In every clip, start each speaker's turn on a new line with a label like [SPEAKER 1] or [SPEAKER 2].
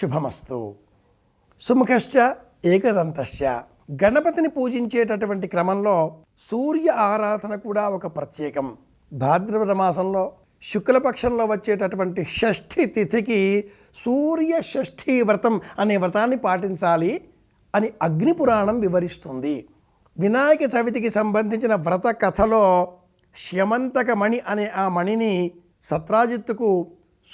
[SPEAKER 1] శుభమస్తు. సుముఖశ్చ ఏకదంతశ్చ. గణపతిని పూజించేటటువంటి క్రమంలో సూర్య ఆరాధన కూడా ఒక ప్రత్యేకం. భాద్రపద మాసంలో శుక్లపక్షంలో వచ్చేటటువంటి షష్ఠి తిథికి సూర్య షష్ఠి వ్రతం అనే వ్రతాన్ని పాటించాలి అని అగ్ని పురాణం వివరిస్తుంది. వినాయక చవితికి సంబంధించిన వ్రత కథలో శ్యమంతక మణి అనే ఆ మణిని సత్రాజిత్తుకు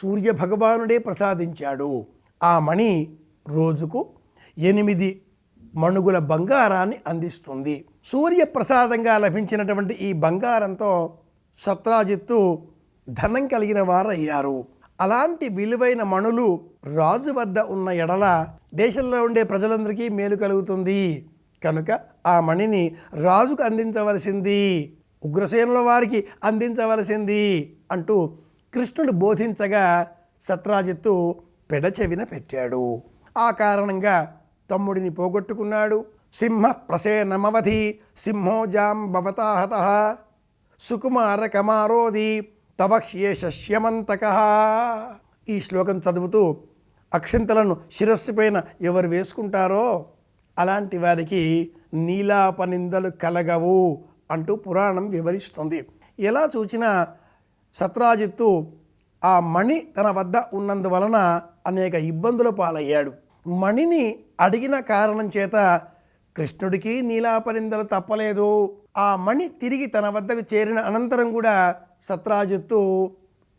[SPEAKER 1] సూర్య భగవానుడే ప్రసాదించాడు. ఆ మణి రోజుకు ఎనిమిది మణుగుల బంగారాన్ని అందిస్తుంది. సూర్యప్రసాదంగా లభించినటువంటి ఈ బంగారంతో సత్రాజిత్తు ధనం కలిగిన వారయ్యారు. అలాంటి విలువైన మణులు రాజు వద్ద ఉన్న ఎడల దేశంలో ఉండే ప్రజలందరికీ మేలు కలుగుతుంది. కనుక ఆ మణిని రాజుకు అందించవలసింది ఉగ్రసేనుల వారికి అందించవలసింది అంటూ కృష్ణుడు బోధించగా సత్రాజిత్తు పెడచెవిన పెట్టాడు. ఆ కారణంగా తమ్ముడిని పోగొట్టుకున్నాడు. సింహ ప్రసేనమవధి సింహోజాం భవతాహత సుకుమార కమారోది తవ హ్యేషశ్యమంతక ఈ శ్లోకం చదువుతూ అక్షంతలను శిరస్సు పైన ఎవరు వేసుకుంటారో అలాంటి వారికి నీలాపనిందలు కలగవు అంటూ పురాణం వివరిస్తుంది. ఎలా చూచినా సత్రాజిత్తు ఆ మణి తన వద్ద ఉన్నందువలన అనేక ఇబ్బందుల పాలయ్యాడు. మణిని అడిగిన కారణం చేత కృష్ణుడికి నీలాపరిందలు తప్పలేదు. ఆ మణి తిరిగి తన వద్దకు చేరిన అనంతరం కూడా సత్రాజిత్తు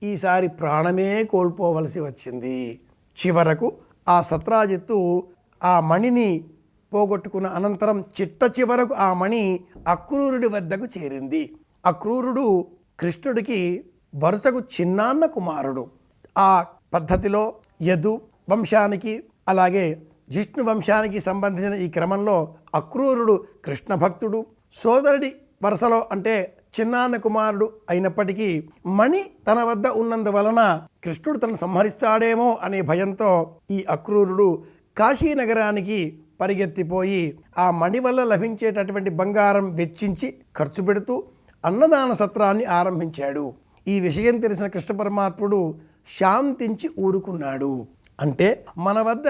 [SPEAKER 1] ఈసారి ప్రాణమే కోల్పోవలసి వచ్చింది. చివరకు ఆ సత్రాజిత్తు ఆ మణిని పోగొట్టుకున్న అనంతరం చిట్ట చివరకు ఆ మణి అక్రూరుడి వద్దకు చేరింది. అక్రూరుడు కృష్ణుడికి వరుసకు చిన్నాన్న కుమారుడు. ఆ పద్ధతిలో యదు వంశానికి అలాగే జిష్ణు వంశానికి సంబంధించిన ఈ క్రమంలో అక్రూరుడు కృష్ణ భక్తుడు సోదరుడి వరుసలో అంటే చిన్నాన్న కుమారుడు అయినప్పటికీ మణి తన వద్ద ఉన్నందువలన కృష్ణుడు తనను సంహరిస్తాడేమో అనే భయంతో ఈ అక్రూరుడు కాశీనగరానికి పరిగెత్తిపోయి ఆ మణి వల్ల లభించేటటువంటి బంగారం వెచ్చించి ఖర్చు పెడుతూ అన్నదాన సత్రాన్ని ఆరంభించాడు. ఈ విషయం తెలిసిన కృష్ణ పరమాత్ముడు శాంతించి ఊరుకున్నాడు. అంటే మన వద్ద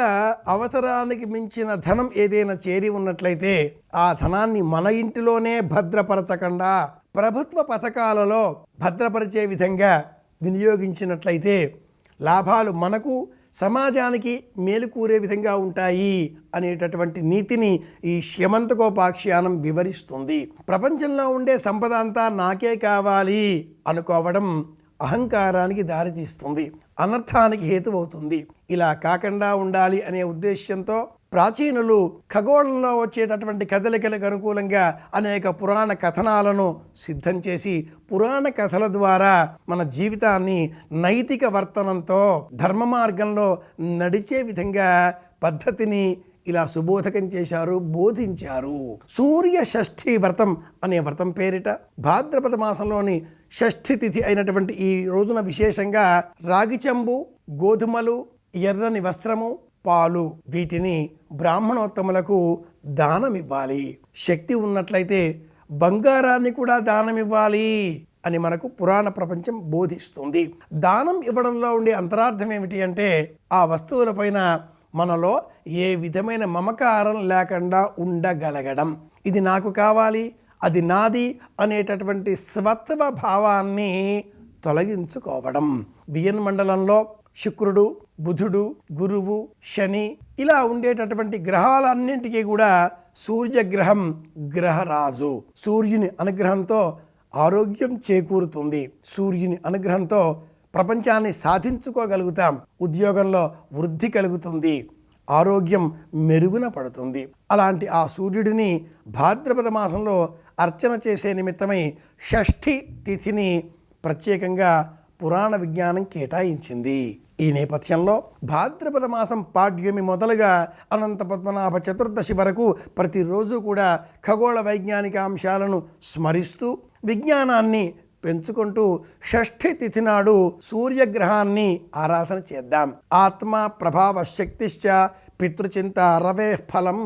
[SPEAKER 1] అవసరానికి మించిన ధనం ఏదైనా చేరి ఉన్నట్లయితే ఆ ధనాన్ని మన ఇంటిలోనే భద్రపరచకుండా ప్రభుత్వ పథకాలలో భద్రపరిచే విధంగా వినియోగించినట్లయితే లాభాలు మనకు సమాజానికి మేలుకూరే విధంగా ఉంటాయి అనేటటువంటి నీతిని ఈ శ్యమంతకోపాఖ్యానం వివరిస్తుంది. ప్రపంచంలో ఉండే సంపద అంతా నాకే కావాలి అనుకోవడం అహంకారానికి దారితీస్తుంది. అనర్థానికి హేతువవుతుంది. ఇలా కాకుండా ఉండాలి అనే ఉద్దేశ్యంతో ప్రాచీనులు ఖగోళంలో వచ్చేటటువంటి కదలికలకు అనుకూలంగా అనేక పురాణ కథనాలను సిద్ధం చేసి పురాణ కథల ద్వారా మన జీవితాన్ని నైతిక వర్తనంతో ధర్మ మార్గంలో నడిచే విధంగా పద్ధతిని ఇలా సుబోధకం చేశారు బోధించారు. సూర్య షష్ఠి వ్రతం అనే వ్రతం పేరిట భాద్రపద మాసంలోని షష్ఠి తిథి అయినటువంటి ఈ రోజున విశేషంగా రాగిచంబు గోధుమలు ఎర్రని వస్త్రము పాలు వీటిని బ్రాహ్మణోత్తములకు దానమివ్వాలి. శక్తి ఉన్నట్లయితే బంగారాన్ని కూడా దానమివ్వాలి అని మనకు పురాణ ప్రపంచం బోధిస్తుంది. దానం ఇవ్వడంలో ఉండే అంతరార్థం ఏమిటి అంటే ఆ వస్తువులపైన మనలో ఏ విధమైన మమకారం లేకుండా ఉండగలగడం. ఇది నాకు కావాలి అది నాది అనేటటువంటి స్వత్వ భావాన్ని తొలగించుకోవడం. బియ్యన్ మండలంలో శుక్రుడు బుధుడు గురువు శని ఇలా ఉండేటటువంటి గ్రహాలన్నింటికీ కూడా సూర్యగ్రహం గ్రహరాజు. సూర్యుని అనుగ్రహంతో ఆరోగ్యం చేకూరుతుంది. సూర్యుని అనుగ్రహంతో ప్రపంచాన్ని సాధించుకోగలుగుతాం. ఉద్యోగంలో వృద్ధి కలుగుతుంది. ఆరోగ్యం మెరుగున పడుతుంది. అలాంటి ఆ సూర్యుడిని భాద్రపద మాసంలో అర్చన చేసే నిమిత్తమై షష్ఠి తిథిని ప్రత్యేకంగా పురాణ విజ్ఞానం కేటాయించింది. ఈ నేపథ్యంలో భాద్రపద మాసం పాడ్యమి మొదలుగా అనంత పద్మనాభ చతుర్దశి వరకు ప్రతిరోజు కూడా ఖగోళ వైజ్ఞానిక అంశాలను స్మరిస్తూ విజ్ఞానాన్ని పెంచుకుంటూ షష్ఠి తిథి నాడు సూర్యగ్రహాన్ని ఆరాధన చేద్దాం. ఆత్మ ప్రభావ శక్తిశ్చ పితృచింత రవే ఫలం.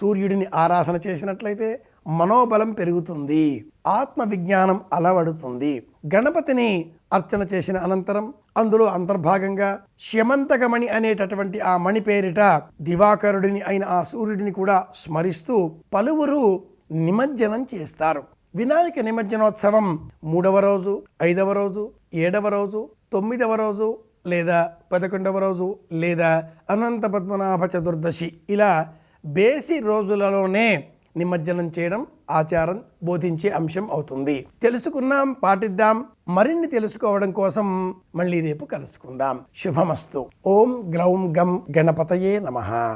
[SPEAKER 1] సూర్యుడిని ఆరాధన చేసినట్లయితే మనోబలం పెరుగుతుంది. ఆత్మ విజ్ఞానం అలవడుతుంది. గణపతిని అర్చన చేసిన అనంతరం అందులో అంతర్భాగంగా శమంతకమణి అనేటటువంటి ఆ మణి పేరిట దివాకరుడిని అయిన ఆ సూర్యుడిని కూడా స్మరిస్తూ పలువురు నిమజ్జనం చేస్తారు. వినాయక నిమజ్జనోత్సవం మూడవ రోజు ఐదవ రోజు ఏడవ రోజు తొమ్మిదవ రోజు లేదా పదకొండవ రోజు లేదా అనంత పద్మనాభ చతుర్దశి ఇలా బేసి రోజులలోనే నిమజ్జనం చేయడం ఆచారం బోధించే అంశం అవుతుంది. తెలుసుకున్నాం పాటిద్దాం. మరిన్ని తెలుసుకోవడం కోసం మళ్ళీ రేపు కలుసుకుందాం. శుభమస్తు. ఓం గ్లౌం గం గణపతయే నమః.